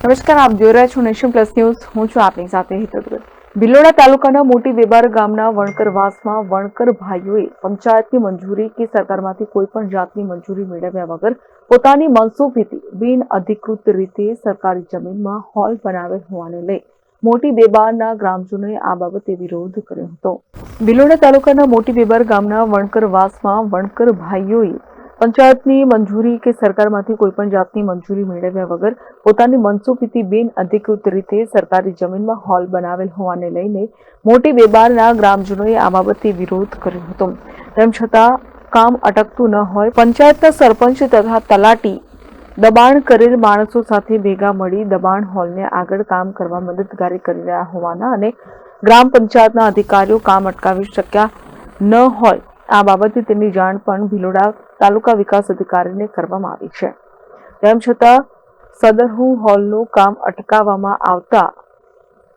નમસ્કાર, આપ જોઈ રહ્યા છો નેશન પ્લસ ન્યૂઝ. હું છું આપની સાથે હેતલ બિલોડા તાલુકાના મોટી વેબાર ગામના વણકરવાસમાં વણકર ભાઈઓએ પંચાયતની મંજૂરી કે સરકારમાંથી કોઈ પણ જાતની મંજૂરી મેળવ્યા વગર પોતાની મનસુબીથી બિન અધિકૃત રીતે સરકારી જમીનમાં હોલ બનાવેલ હોવાને લઈ મોટી બેબારના ગ્રામજનોએ આ બાબતે વિરોધ કર્યો હતો. બિલોડા તાલુકાના મોટી બેબાર ગામના વણકરવાસમાં વણકર ભાઈઓએ પંચાયતની મંજૂરી કે સરકારમાંથી કોઈપણ જાતની મંજૂરી મેળવ્યા વગર પોતાની મનસુખીથી બિન અધિકૃત રીતે સરકારી જમીનમાં હોલ બનાવેલ હોવાને લઈને મોટી બેબારના ગ્રામજનોએ આ બાબતે વિરોધ કર્યો હતો. તેમ છતાં કામ અટકતું ન હોય, પંચાયતના સરપંચ તથા તલાટી દબાણ કરેલ માણસો સાથે ભેગા મળી દબાણ હોલને આગળ કામ કરવા મદદગારી કરી રહ્યા હોવાના અને ગ્રામ પંચાયતના અધિકારીઓ કામ અટકાવી શક્યા ન હોય આ બાબતે તેની જાણ પણ ભિલોડા તાલુકા વિકાસ અધિકારીને કરવામાં આવી છે. તેમ છતાં, સદરહુ હોલનું કામ અટકાવવામાં આવતા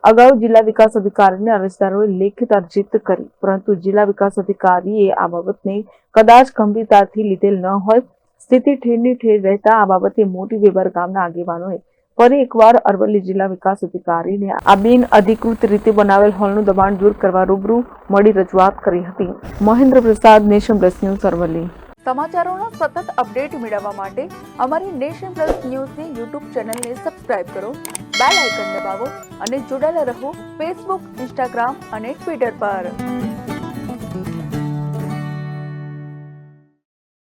અગાઉ જિલ્લા વિકાસ અધિકારીને અરજદારોએ લેખિત અરજીત કરી, પરંતુ જિલ્લા વિકાસ અધિકારીએ આ બાબતને કદાચ ગંભીરતાથી લીધેલ ન હોય. સ્થિતિ ઠેરની ઠેર રહેતા આ બાબતે મોટી વેબર ગામના આગેવાનોએ ફરી એકવાર અરવલ્લી જિલ્લા વિકાસ અધિકારીને આ બિન અધિકૃત રીતે બનાવેલ હોલનું દબાણ દૂર કરવા રૂબરૂ મળી રજૂઆત કરી હતી. Mahendra Prasad, nation plus news, Aravalli. સમાચારોના સતત અપડેટ મેળવવા માટે અમારી નેશન પ્લસ ન્યૂઝની યુટ્યુબ ચેનલને સબસ્ક્રાઇબ કરો, બેલ આઇકન દબાવો અને જોડાયેલા રહો ફેસબુક, ઇન્સ્ટાગ્રામ અને ટ્વિટર પર.